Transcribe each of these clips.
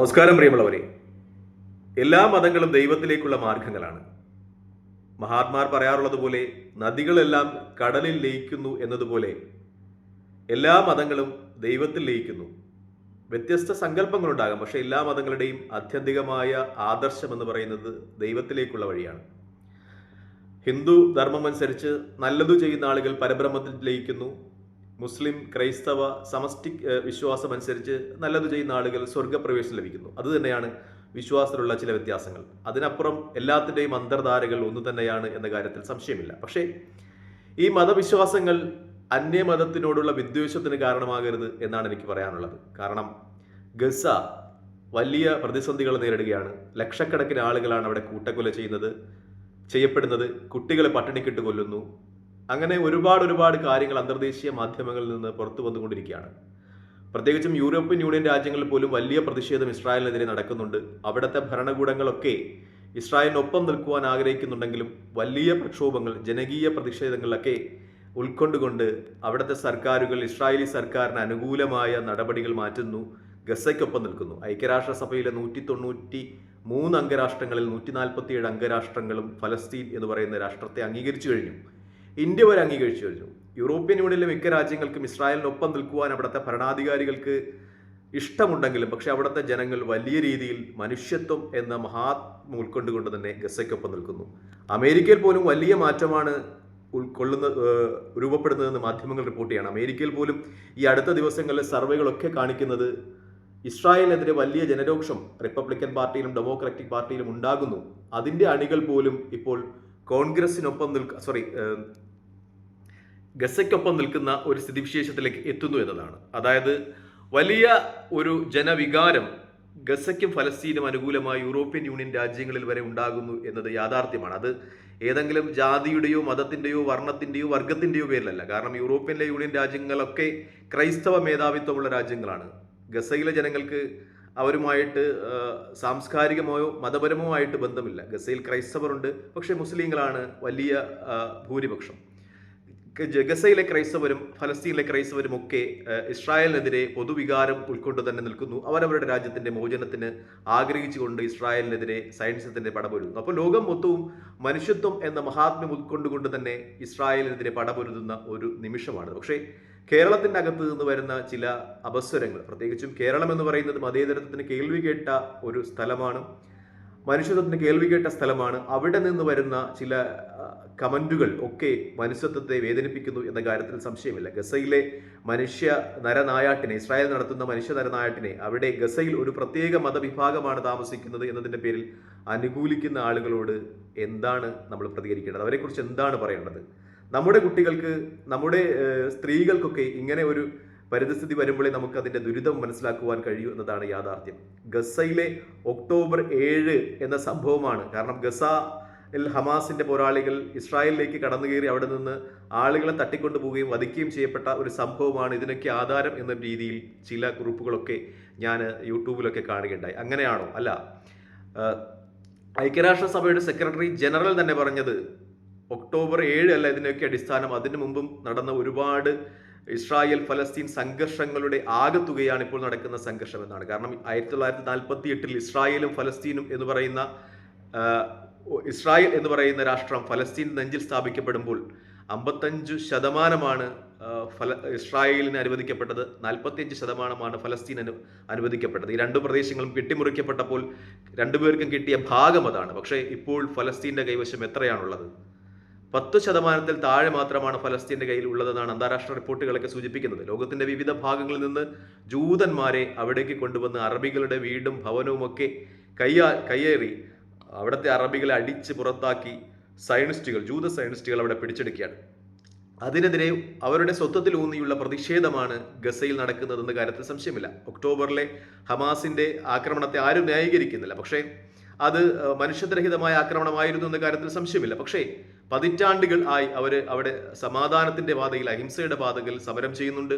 നമസ്കാരം പ്രിയമുള്ളവരെ. എല്ലാ മതങ്ങളും ദൈവത്തിലേക്കുള്ള മാർഗങ്ങളാണ്. മഹാത്മാർ പറയാറുള്ളത് പോലെ നദികളെല്ലാം കടലിൽ ലയിക്കുന്നു എന്നതുപോലെ എല്ലാ മതങ്ങളും ദൈവത്തിൽ ലയിക്കുന്നു. വ്യത്യസ്ത സങ്കല്പങ്ങളുണ്ടാകാം. പക്ഷേ എല്ലാ മതങ്ങളുടെയും ആത്യന്തികമായ ആദർശം എന്ന് പറയുന്നത് ദൈവത്തിലേക്കുള്ള വഴിയാണ്. ഹിന്ദു ധർമ്മം അനുസരിച്ച് നല്ലതു ചെയ്യുന്ന ആളുകൾ പരബ്രഹ്മത്തിൽ ലയിക്കുന്നു. മുസ്ലിം ക്രൈസ്തവ സമസ്റ്റിക് വിശ്വാസം അനുസരിച്ച് നല്ലത് ചെയ്യുന്ന ആളുകൾ സ്വർഗപ്രവേശനം ലഭിക്കുന്നു. അത് തന്നെയാണ് വിശ്വാസത്തിലുള്ള ചില വ്യത്യാസങ്ങൾ. അതിനപ്പുറം എല്ലാത്തിന്റെയും അന്തർധാരകൾ ഒന്നു തന്നെയാണ് എന്ന കാര്യത്തിൽ സംശയമില്ല. പക്ഷേ ഈ മതവിശ്വാസങ്ങൾ അന്യമതത്തിനോടുള്ള വിദ്വേഷത്തിന് കാരണമാകരുത് എന്നാണ് എനിക്ക് പറയാനുള്ളത്. കാരണം ഗസ വലിയ പ്രതിസന്ധികൾ നേരിടുകയാണ്. ലക്ഷക്കണക്കിന് ആളുകളാണ് അവിടെ കൂട്ടക്കൊല ചെയ്യുന്നത് ചെയ്യപ്പെടുന്നത്. കുട്ടികളെ പട്ടിണിക്കിട്ട് കൊല്ലുന്നു. അങ്ങനെ ഒരുപാട് ഒരുപാട് കാര്യങ്ങൾ അന്തർദേശീയ മാധ്യമങ്ങളിൽ നിന്ന് പുറത്തു വന്നുകൊണ്ടിരിക്കുകയാണ്. പ്രത്യേകിച്ചും യൂറോപ്യൻ യൂണിയൻ രാജ്യങ്ങളിൽ പോലും വലിയ പ്രതിഷേധം ഇസ്രായേലിനെതിരെ നടക്കുന്നുണ്ട്. അവിടുത്തെ ഭരണകൂടങ്ങളൊക്കെ ഇസ്രായേലിനൊപ്പം നിൽക്കുവാൻ ആഗ്രഹിക്കുന്നുണ്ടെങ്കിലും വലിയ പ്രക്ഷോഭങ്ങൾ ജനകീയ പ്രതിഷേധങ്ങളിലൊക്കെ ഉൾക്കൊണ്ടുകൊണ്ട് അവിടുത്തെ സർക്കാരുകൾ ഇസ്രായേലി സർക്കാരിന് അനുകൂലമായ നടപടികൾ മാറ്റുന്നു ഗസയ്ക്കൊപ്പം നിൽക്കുന്നു. ഐക്യരാഷ്ട്രസഭയിലെ നൂറ്റി തൊണ്ണൂറ്റി മൂന്ന് അംഗരാഷ്ട്രങ്ങളിൽ നൂറ്റി നാൽപ്പത്തി ഏഴ് അംഗരാഷ്ട്രങ്ങളും ഫലസ്തീൻ എന്ന് പറയുന്ന രാഷ്ട്രത്തെ അംഗീകരിച്ചു കഴിഞ്ഞു. ഇന്ത്യ വരെ അംഗീകരിച്ചു കഴിഞ്ഞു. യൂറോപ്യൻ യൂണിയനിലെ മിക്ക രാജ്യങ്ങൾക്കും ഇസ്രായേലിനൊപ്പം നിൽക്കുവാൻ അവിടുത്തെ ഭരണാധികാരികൾക്ക് ഇഷ്ടമുണ്ടെങ്കിലും പക്ഷെ അവിടുത്തെ ജനങ്ങൾ വലിയ രീതിയിൽ മനുഷ്യത്വം എന്ന മഹാത്മ ഉൾക്കൊണ്ടുകൊണ്ട് തന്നെ ഗസയ്ക്കൊപ്പം നിൽക്കുന്നു. അമേരിക്കയിൽ പോലും വലിയ മാറ്റമാണ് ഉൾക്കൊള്ളുന്ന രൂപപ്പെടുന്നതെന്ന് മാധ്യമങ്ങൾ റിപ്പോർട്ട് ചെയ്യണം. അമേരിക്കയിൽ പോലും ഈ അടുത്ത ദിവസങ്ങളിലെ സർവേകളൊക്കെ കാണിക്കുന്നത് ഇസ്രായേലിനെതിരെ വലിയ ജനരോക്ഷം റിപ്പബ്ലിക്കൻ പാർട്ടിയിലും ഡെമോക്രാറ്റിക് പാർട്ടിയിലും ഉണ്ടാകുന്നു. അതിന്റെ അണികൾ പോലും ഇപ്പോൾ കോൺഗ്രസിനൊപ്പം നിൽക്ക സോറി ഗസയ്ക്കൊപ്പം നിൽക്കുന്ന ഒരു സ്ഥിതിവിശേഷത്തിലേക്ക് എത്തുന്നു എന്നതാണ്. അതായത് വലിയ ഒരു ജനവികാരം ഗസയ്ക്കും ഫലസ്തീനും അനുകൂലമായി യൂറോപ്യൻ യൂണിയൻ രാജ്യങ്ങളിൽ വരെ ഉണ്ടാകുന്നു എന്നത് യാഥാർത്ഥ്യമാണ്. അത് ഏതെങ്കിലും ജാതിയുടെയോ മതത്തിന്റെയോ വർണത്തിന്റെയോ വർഗത്തിന്റെയോ പേരിലല്ല. കാരണം യൂറോപ്യനിലെ യൂണിയൻ രാജ്യങ്ങളൊക്കെ ക്രൈസ്തവ മേധാവിത്വമുള്ള രാജ്യങ്ങളാണ്. ഗസയിലെ ജനങ്ങൾക്ക് അവരുമായിട്ട് സാംസ്കാരികമോ മതപരമോ ആയിട്ട് ബന്ധമില്ല. ഗസയിൽ ക്രൈസ്തവരുണ്ട് പക്ഷേ മുസ്ലിങ്ങളാണ് വലിയ ഭൂരിപക്ഷം. ഗസയിലെ ക്രൈസ്തവരും ഫലസ്തീനിലെ ക്രൈസ്തവരും ഒക്കെ ഇസ്രായേലിനെതിരെ പൊതുവികാരം ഉൾക്കൊണ്ട് തന്നെ നിൽക്കുന്നു. അവരവരുടെ രാജ്യത്തിന്റെ മോചനത്തിന് ആഗ്രഹിച്ചുകൊണ്ട് ഇസ്രായേലിനെതിരെ സയൻസത്തിന്റെ പടപൊരുതുന്നു. അപ്പോൾ ലോകം മൊത്തവും മനുഷ്യത്വം എന്ന മഹാത്മ്യം ഉൾക്കൊണ്ടുകൊണ്ട് തന്നെ ഇസ്രായേലിനെതിരെ പടപൊരുതുന്ന ഒരു നിമിഷമാണ് പക്ഷേ കേരളത്തിന്റെ അകത്ത് നിന്ന് വരുന്ന ചില അപസ്വരങ്ങൾ പ്രത്യേകിച്ചും കേരളം എന്ന് പറയുന്നത് മതേതരത്വത്തിന് കേൾവി കേട്ട ഒരു സ്ഥലമാണ് മനുഷ്യത്വത്തിന് കേൾവി കേട്ട സ്ഥലമാണ് അവിടെ നിന്ന് വരുന്ന ചില ആ, കമന്റുകൾ ഒക്കെ മനുഷ്യത്വത്തെ വേദനിപ്പിക്കുന്നു എന്ന കാര്യത്തിൽ സംശയമില്ല. ഗസയിലെ മനുഷ്യ നരനായാട്ടിനെ ഇസ്രായേൽ നടത്തുന്ന മനുഷ്യ നരനായാട്ടിനെ അവിടെ ഗസയിൽ ഒരു പ്രത്യേക മതവിഭാഗമാണ് താമസിക്കുന്നത് എന്നതിന്റെ പേരിൽ അനുകൂലിക്കുന്ന ആളുകളോട് എന്താണ് നമ്മൾ പ്രതികരിക്കേണ്ടത്? അവരെക്കുറിച്ച് എന്താണ് പറയേണ്ടത്? നമ്മുടെ കുട്ടികൾക്ക് നമ്മുടെ സ്ത്രീകൾക്കൊക്കെ ഇങ്ങനെ ഒരു പരിതസ്ഥിതി വരുമ്പോഴേ നമുക്ക് അതിന്റെ ദുരിതം മനസ്സിലാക്കുവാൻ കഴിയൂ എന്നതാണ് യാഥാർത്ഥ്യം. ഗസയിലെ ഒക്ടോബർ ഏഴ് എന്ന സംഭവമാണ്. കാരണം ഗസ ഹമാസിന്റെ പോരാളികൾ ഇസ്രായേലിലേക്ക് കടന്നു കയറി അവിടെ നിന്ന് ആളുകളെ തട്ടിക്കൊണ്ടുപോവുകയും വധിക്കുകയും ചെയ്യപ്പെട്ട ഒരു സംഭവമാണ് ഇതിനൊക്കെ ആധാരം എന്ന രീതിയിൽ ചില ഗ്രൂപ്പുകളൊക്കെ ഞാൻ യൂട്യൂബിലൊക്കെ കാണുകയുണ്ടായി. അങ്ങനെയാണോ? അല്ല. ഐക്യരാഷ്ട്ര ഐക്യരാഷ്ട്രസഭയുടെ സെക്രട്ടറി ജനറൽ തന്നെ പറഞ്ഞത് ഒക്ടോബർ ഏഴ് അല്ല ഇതിനൊക്കെ അടിസ്ഥാനം. അതിനു മുമ്പും നടന്ന ഒരുപാട് ഇസ്രായേൽ ഫലസ്തീൻ സംഘർഷങ്ങളുടെ ആകത്തുകയാണ് ഇപ്പോൾ നടക്കുന്ന സംഘർഷം എന്നാണ്. കാരണം ആയിരത്തി തൊള്ളായിരത്തി നാൽപ്പത്തി എട്ടിൽ ഇസ്രായേലും ഫലസ്തീനും എന്ന് പറയുന്ന ഇസ്രായേൽ എന്ന് പറയുന്ന രാഷ്ട്രം ഫലസ്തീൻ നെഞ്ചിൽ സ്ഥാപിക്കപ്പെടുമ്പോൾ അമ്പത്തഞ്ചു ശതമാനമാണ് ഫല ഇസ്രായേലിന് അനുവദിക്കപ്പെട്ടത്. നാൽപ്പത്തിയഞ്ച് ശതമാനമാണ് ഫലസ്തീൻ അനു അനുവദിക്കപ്പെട്ടത്. ഈ രണ്ട് പ്രദേശങ്ങളും കെട്ടിമുറിക്കപ്പെട്ടപ്പോൾ രണ്ടുപേർക്കും കിട്ടിയ ഭാഗം അതാണ്. പക്ഷേ ഇപ്പോൾ ഫലസ്തീന്റെ കൈവശം എത്രയാണുള്ളത്? പത്ത് ശതമാനത്തിൽ താഴെ മാത്രമാണ് ഫലസ്തീന്റെ കയ്യിൽ ഉള്ളതെന്നാണ് അന്താരാഷ്ട്ര റിപ്പോർട്ടുകളൊക്കെ സൂചിപ്പിക്കുന്നത്. ലോകത്തിന്റെ വിവിധ ഭാഗങ്ങളിൽ നിന്ന് ജൂതന്മാരെ അവിടേക്ക് കൊണ്ടുവന്ന് അറബികളുടെ വീടും ഭവനവുമൊക്കെ കയ്യാ കയ്യേറി അവിടുത്തെ അറബികളെ അടിച്ച് പുറത്താക്കി സയനിസ്റ്റുകൾ ജൂത സയനിസ്റ്റുകൾ അവിടെ പിടിച്ചെടുക്കുകയാണ്. അതിനെതിരെ അവരുടെ സ്വത്വത്തിൽ ഊന്നിയുള്ള പ്രതിഷേധമാണ് ഗസയിൽ നടക്കുന്നതെന്ന കാര്യത്തിൽ സംശയമില്ല. ഒക്ടോബറിലെ ഹമാസിന്റെ ആക്രമണത്തെ ആരും ന്യായീകരിക്കുന്നില്ല. പക്ഷേ അത് മനുഷ്യരഹിതമായ ആക്രമണമായിരുന്നു എന്ന കാര്യത്തിൽ സംശയമില്ല. പക്ഷേ പതിറ്റാണ്ടുകൾ ആയി അവർ അവിടെ സമാധാനത്തിന്റെ പാതയിൽ അഹിംസയുടെ പാതകളിൽ സമരം ചെയ്യുന്നുണ്ട്.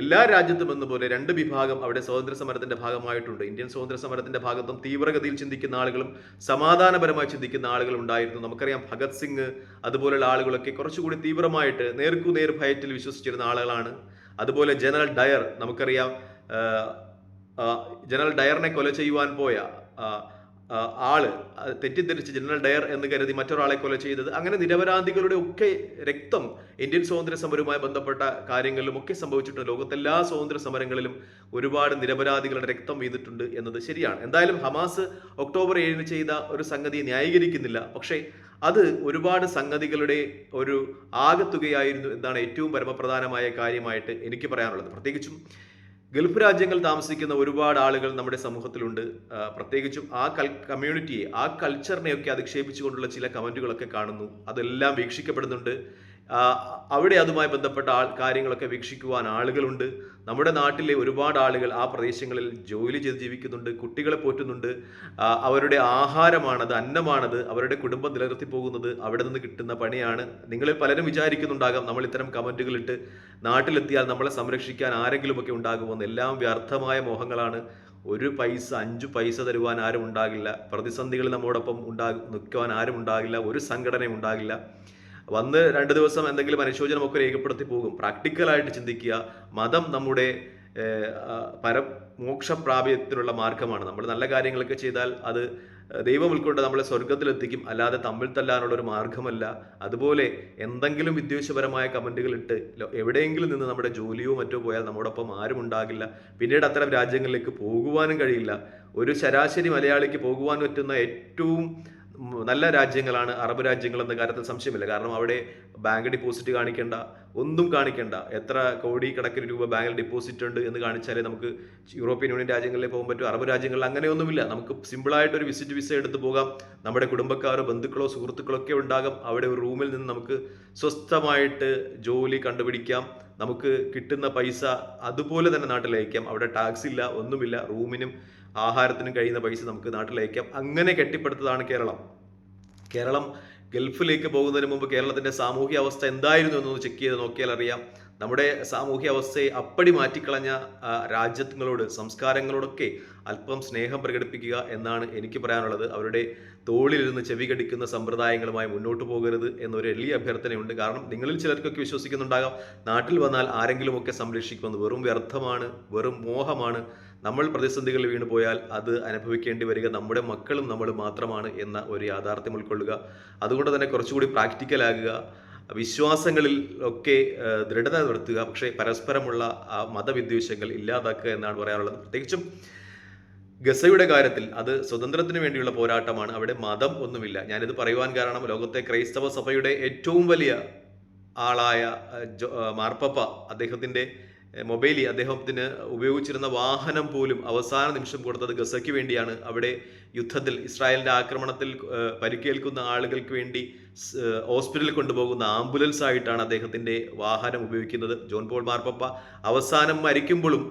എല്ലാ രാജ്യത്തും എന്നപോലെ രണ്ട് വിഭാഗം അവിടെ സ്വാതന്ത്ര്യ സമരത്തിന്റെ ഭാഗമായിട്ടുണ്ട്. ഇന്ത്യൻ സ്വാതന്ത്ര്യ സമരത്തിന്റെ ഭാഗത്തും തീവ്രഗതിയിൽ ചിന്തിക്കുന്ന ആളുകളും സമാധാനപരമായി ചിന്തിക്കുന്ന ആളുകൾ ഉണ്ടായിരുന്നു. നമുക്കറിയാം ഭഗത് സിംഗ് അതുപോലെയുള്ള ആളുകളൊക്കെ കുറച്ചുകൂടി തീവ്രമായിട്ട് നേർക്കുനേർ ഭയത്തിൽ വിശ്വസിച്ചിരുന്ന ആളുകളാണ്. അതുപോലെ ജനറൽ ഡയർ നമുക്കറിയാം ജനറൽ ഡയറിനെ കൊല ചെയ്യുവാൻ പോയ ആൾ തെറ്റിദ്ധരിച്ച് ജനറൽ ഡയർ എന്ന് കരുതി മറ്റൊരാളെ കൊല ചെയ്തത്. അങ്ങനെ നിരപരാധികളുടെ ഒക്കെ രക്തം ഇന്ത്യൻ സ്വാതന്ത്ര്യ സമരവുമായി ബന്ധപ്പെട്ട കാര്യങ്ങളിലും ഒക്കെ സംഭവിച്ചിട്ടുണ്ട്. ലോകത്തെല്ലാ സ്വാതന്ത്ര്യ സമരങ്ങളിലും ഒരുപാട് നിരപരാധികളുടെ രക്തം വീതിട്ടുണ്ട് എന്നത് ശരിയാണ്. എന്തായാലും ഹമാസ് ഒക്ടോബർ ഏഴിന് ചെയ്ത ഒരു സംഗതി ന്യായീകരിക്കുന്നില്ല. പക്ഷേ അത് ഒരുപാട് സംഗതികളുടെ ഒരു ആകത്തുകയായിരുന്നു എന്നാണ് ഏറ്റവും പരമപ്രധാനമായ കാര്യമായിട്ട് എനിക്ക് പറയാനുള്ളത്. പ്രത്യേകിച്ചും ഗൾഫ് രാജ്യങ്ങളിൽ താമസിക്കുന്ന ഒരുപാട് ആളുകൾ നമ്മുടെ സമൂഹത്തിലുണ്ട്. പ്രത്യേകിച്ചും ആ കൽ കമ്മ്യൂണിറ്റിയെ ആ കൾച്ചറിനെയൊക്കെ അധിക്ഷേപിച്ചുകൊണ്ടുള്ള ചില കമന്റുകളൊക്കെ കാണുന്നു. അതെല്ലാം വീക്ഷിക്കപ്പെടുന്നുണ്ട്. അവിടെ അതുമായി ബന്ധപ്പെട്ട ആൾ കാര്യങ്ങളൊക്കെ വീക്ഷിക്കുവാൻ ആളുകളുണ്ട്. നമ്മുടെ നാട്ടിലെ ഒരുപാട് ആളുകൾ ആ പ്രദേശങ്ങളിൽ ജോലി ചെയ്ത് ജീവിക്കുന്നുണ്ട് കുട്ടികളെ പോറ്റുന്നുണ്ട്. അവരുടെ ആഹാരമാണത് അന്നമാണത് അവരുടെ കുടുംബം നിലനിർത്തി പോകുന്നത് അവിടെ നിന്ന് കിട്ടുന്ന പണിയാണ്. നിങ്ങളിൽ പലരും വിചാരിക്കുന്നുണ്ടാകാം നമ്മൾ ഇത്തരം കമന്റുകൾ ഇട്ട് നാട്ടിലെത്തിയാൽ നമ്മളെ സംരക്ഷിക്കാൻ ആരെങ്കിലുമൊക്കെ ഉണ്ടാകുമെന്ന്. എല്ലാം വ്യർത്ഥമായ മോഹങ്ങളാണ്. ഒരു പൈസ അഞ്ചു പൈസ തരുവാൻ ആരും ഉണ്ടാകില്ല. പ്രതിസന്ധികൾ നമ്മോടൊപ്പം ഉണ്ടാ നിൽക്കുവാൻ ആരും ഉണ്ടാകില്ല. ഒരു സംഘടനയും ഉണ്ടാകില്ല. വന്ന് രണ്ട് ദിവസം എന്തെങ്കിലും അനുശോചനമൊക്കെ രേഖപ്പെടുത്തി പോകും. പ്രാക്ടിക്കലായിട്ട് ചിന്തിക്കുക. മതം നമ്മുടെ പരമോക്ഷ പ്രാപ്യത്തിനുള്ള മാർഗമാണ്. നമ്മൾ നല്ല കാര്യങ്ങളൊക്കെ ചെയ്താൽ അത് ദൈവം ഉൾക്കൊണ്ട് നമ്മളെ സ്വർഗത്തിലെത്തിക്കും അല്ലാതെ തമ്മിൽ തല്ലാനുള്ള ഒരു മാർഗമല്ല. അതുപോലെ എന്തെങ്കിലും വിദ്വേഷപരമായ കമന്റുകൾ ഇട്ട് എവിടെയെങ്കിലും നിന്ന് നമ്മുടെ ജോലിയോ മറ്റോ പോയാൽ നമ്മോടൊപ്പം ആരും ഉണ്ടാകില്ല. പിന്നീട് അത്തരം രാജ്യങ്ങളിലേക്ക് പോകുവാനും കഴിയില്ല. ഒരു ശരാശരി മലയാളിക്ക് പോകുവാൻ പറ്റുന്ന ഏറ്റവും നല്ല രാജ്യങ്ങളാണ് അറബ് രാജ്യങ്ങൾ എന്ന കാര്യത്തിൽ സംശയമില്ല. കാരണം അവിടെ ബാങ്ക് ഡിപ്പോസിറ്റ് കാണിക്കേണ്ട ഒന്നും കാണിക്കേണ്ട. എത്ര കോടി കണക്കിന് രൂപ ബാങ്കിൽ ഡിപ്പോസിറ്റ് ഉണ്ട് എന്ന് കാണിച്ചാലേ നമുക്ക് യൂറോപ്യൻ യൂണിയൻ രാജ്യങ്ങളിൽ പോകാൻ പറ്റും അറബ് രാജ്യങ്ങളിൽ അങ്ങനെയൊന്നുമില്ല. നമുക്ക് സിമ്പിളായിട്ട് ഒരു വിസിറ്റ് വിസ എടുത്ത് പോകാം. നമ്മുടെ കുടുംബക്കാരോ ബന്ധുക്കളോ സുഹൃത്തുക്കളോ ഒക്കെ ഉണ്ടാകാം. അവിടെ ഒരു റൂമിൽ നിന്ന് നമുക്ക് സ്വസ്ഥമായിട്ട് ജോലി കണ്ടുപിടിക്കാം. നമുക്ക് കിട്ടുന്ന പൈസ അതുപോലെ തന്നെ നാട്ടിലയക്കാം അവിടെ ടാക്സ് ഇല്ല ഒന്നുമില്ല. റൂമിനും ആഹാരത്തിനും കഴിയുന്ന പൈസ നമുക്ക് നാട്ടിലയക്കാം. അങ്ങനെ കെട്ടിപ്പടുത്തതാണ് കേരളം. കേരളം ഗൾഫിലേക്ക് പോകുന്നതിന് മുമ്പ് കേരളത്തിന്റെ സാമൂഹ്യ അവസ്ഥ എന്തായിരുന്നു എന്നൊന്ന് ചെക്ക് ചെയ്ത് നോക്കിയാൽ അറിയാം. നമ്മുടെ സാമൂഹ്യ അവസ്ഥയെ അപ്പടി മാറ്റിക്കളഞ്ഞ രാജ്യങ്ങളോട് സംസ്കാരങ്ങളോടൊക്കെ അല്പം സ്നേഹം പ്രകടിപ്പിക്കുക എന്നാണ് എനിക്ക് പറയാനുള്ളത്. അവരുടെ തോളിലിരുന്ന് ചെവി കടിക്കുന്ന സമ്പ്രദായങ്ങളുമായി മുന്നോട്ട് പോകരുത് എന്നൊരു എളിയ അഭ്യർത്ഥനയുണ്ട്. കാരണം നിങ്ങളിൽ ചിലർക്കൊക്കെ വിശ്വസിക്കുന്നുണ്ടാകാം. നാട്ടിൽ വന്നാൽ ആരെങ്കിലുമൊക്കെ സംരക്ഷിക്കുമെന്ന് വെറും വ്യർത്ഥമാണ് വെറും മോഹമാണ്. നമ്മൾ പ്രതിസന്ധികളിൽ വീണു പോയാൽ അത് അനുഭവിക്കേണ്ടി വരിക. നമ്മുടെ മക്കളും നമ്മൾ മാത്രമാണ് എന്ന ഒരു യാഥാർത്ഥ്യം ഉൾക്കൊള്ളുക. അതുകൊണ്ട് തന്നെ കുറച്ചുകൂടി പ്രാക്ടിക്കൽ ആകുക. വിശ്വാസങ്ങളിൽ ഒക്കെ ദൃഢത നിർത്തുക പക്ഷേ പരസ്പരമുള്ള ആ മതവിദ്വേഷങ്ങൾ ഇല്ലാതാക്കുക എന്നാണ് പറയാനുള്ളത് പ്രത്യേകിച്ചും ഗസയുടെ കാര്യത്തിൽ അത് സ്വതന്ത്രത്തിന് വേണ്ടിയുള്ള പോരാട്ടമാണ്. അവിടെ മതം ഒന്നുമില്ല. ഞാനിത് പറയുവാൻ കാരണം ലോകത്തെ ക്രൈസ്തവ സഭയുടെ ഏറ്റവും വലിയ ആളായ മാർപ്പപ്പ അദ്ദേഹത്തിന്റെ എ, മൊബൈലി അദ്ദേഹത്തിന് ഉപയോഗിച്ചിരുന്ന വാഹനം പോലും അവസാന നിമിഷം കൊടുത്തത് ഗസയ്ക്ക് വേണ്ടിയാണ്. അവിടെ യുദ്ധത്തിൽ ഇസ്രായേലിന്റെ ആക്രമണത്തിൽ പരിക്കേൽക്കുന്ന ആളുകൾക്ക് വേണ്ടി ഹോസ്പിറ്റലിൽ കൊണ്ടുപോകുന്ന ആംബുലൻസ് ആയിട്ടാണ് അദ്ദേഹത്തിന്റെ വാഹനം ഉപയോഗിക്കുന്നത്. ജോൺ പോൾ മാർപ്പപ്പ അവസാനം മരിക്കുമ്പോഴും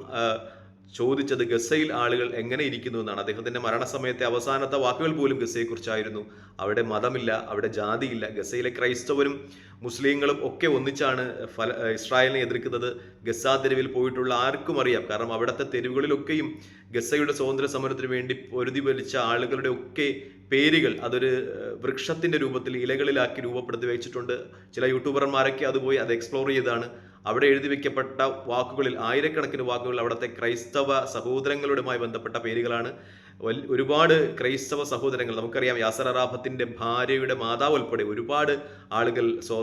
ചോദിച്ചത് ഗസയിൽ ആളുകൾ എങ്ങനെ ഇരിക്കുന്നു എന്നാണ്. അദ്ദേഹത്തിന്റെ മരണസമയത്തെ അവസാനത്തെ വാക്കുകൾ പോലും ഗസയെക്കുറിച്ചായിരുന്നു. അവിടെ മതമില്ല അവിടെ ജാതിയില്ല. ഗസയിലെ ക്രൈസ്തവരും മുസ്ലിങ്ങളും ഒക്കെ ഒന്നിച്ചാണ് ഫല ഇസ്രായേലിനെ എതിർക്കുന്നത്. ഗസ തെരുവിൽ പോയിട്ടുള്ള ആർക്കും അറിയാം. കാരണം അവിടുത്തെ തെരുവുകളിലൊക്കെയും ഗസയുടെ സ്വാതന്ത്ര്യ സമരത്തിന് വേണ്ടി പൊരുതി വലിച്ച ആളുകളുടെ ഒക്കെ പേരുകൾ അതൊരു വൃക്ഷത്തിന്റെ രൂപത്തിൽ ഇലകളിലാക്കി രൂപപ്പെടുത്തി വെച്ചിട്ടുണ്ട്. ചില യൂട്യൂബർമാരൊക്കെ അത് പോയി അത് എക്സ്പ്ലോർ ചെയ്താണ് അവിടെ എഴുതി വെക്കപ്പെട്ട വാക്കുകളിൽ ആയിരക്കണക്കിന് വാക്കുകൾ അവിടുത്തെ ക്രൈസ്തവ സഹോദരങ്ങളുമായി ബന്ധപ്പെട്ട പേരുകളാണ്. ഒരുപാട് ക്രൈസ്തവ സഹോദരങ്ങൾ നമുക്കറിയാം യാസർ അറാഫത്തിന്റെ ഭാര്യയുടെ മാതാവ് ഉൾപ്പെടെ ഒരുപാട് ആളുകൾ സ്വ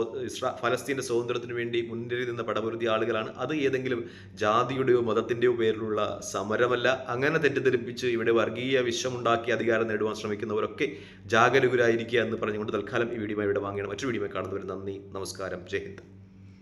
ഫലസ്തീന്റെ സ്വാതന്ത്ര്യത്തിന് വേണ്ടി മുൻനിരയിൽ നിന്ന് പടപൊരുതിയ ആളുകളാണ്. അത് ഏതെങ്കിലും ജാതിയുടെയോ മതത്തിന്റെയോ പേരിലുള്ള സമരമല്ല. അങ്ങനെ തെറ്റിദ്ധരിപ്പിച്ച് ഇവിടെ വർഗീയ വിശ്വമുണ്ടാക്കി അധികാരം നേടുവാൻ ശ്രമിക്കുന്നവരൊക്കെ ജാഗരൂകരായിരിക്കുക എന്ന് പറഞ്ഞുകൊണ്ട് തൽക്കാലം ഈ വീഡിയോ ഇവിടെ വാങ്ങിയാണ്. മറ്റൊരു വീഡിയോ കാണുന്നവർ നന്ദി നമസ്കാരം ജയ് ഹിന്ദ്.